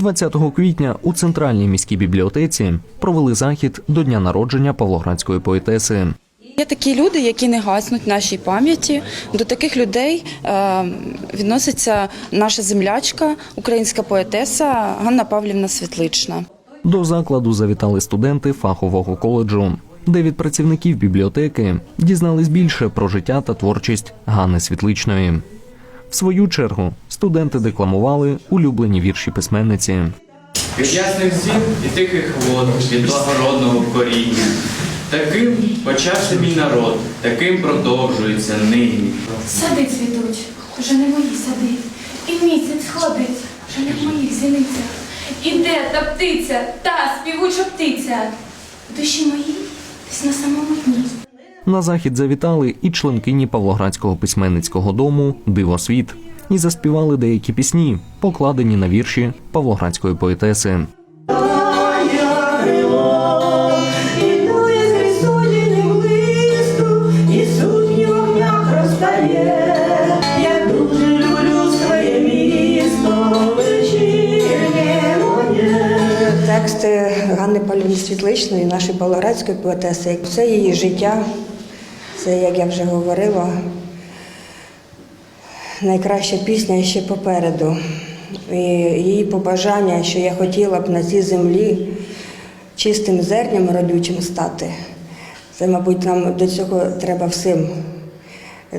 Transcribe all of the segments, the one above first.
20 квітня у центральній міській бібліотеці провели захід до дня народження павлоградської поетеси. Є такі люди, які не гаснуть в нашій пам'яті. До таких людей е, відноситься наша землячка, українська поетеса Ганна Павлівна Світлична. До закладу завітали студенти фахового коледжу, де від працівників бібліотеки дізнались більше про життя та творчість Ганни Світличної. В свою чергу студенти декламували улюблені вірші письменниці. Від ясних зір і тихих вод, від благородного коріння. Таким почався мій народ, таким продовжується нині. Сади цвітуть, вже не мої сади. І місяць ходить, вже не в моїх зіницях. Іде та птиця, та співуча птиця. Душі мої десь на самому дні. На захід завітали і членкині Павлоградського письменницького дому Дивосвіт і заспівали деякі пісні, покладені на вірші Павлоградської поетеси. Тексти Ганни Павлівни Світличної, нашої павлоградської поетеси, це її життя, це, як я вже говорила, найкраща пісня ще попереду. І її побажання, що я хотіла б на цій землі чистим зерням родючим стати. Це, мабуть, нам до цього треба всім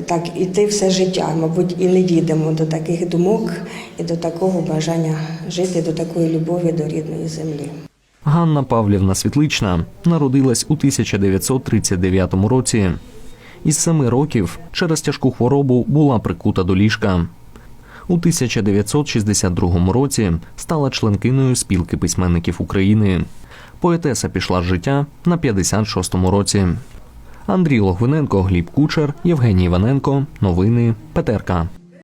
так іти все життя. Мабуть, і не дійдемо до таких думок і до такого бажання жити, до такої любові до рідної землі. Ганна Павлівна Світлична народилась у 1939 році. Із семи років через тяжку хворобу була прикута до ліжка. У 1962 році стала членкиною спілки письменників України. Поетеса пішла з життя на 56-му році. Андрій Логвиненко, Гліб Кучер, Євгеній Іваненко. Новини ПТРК.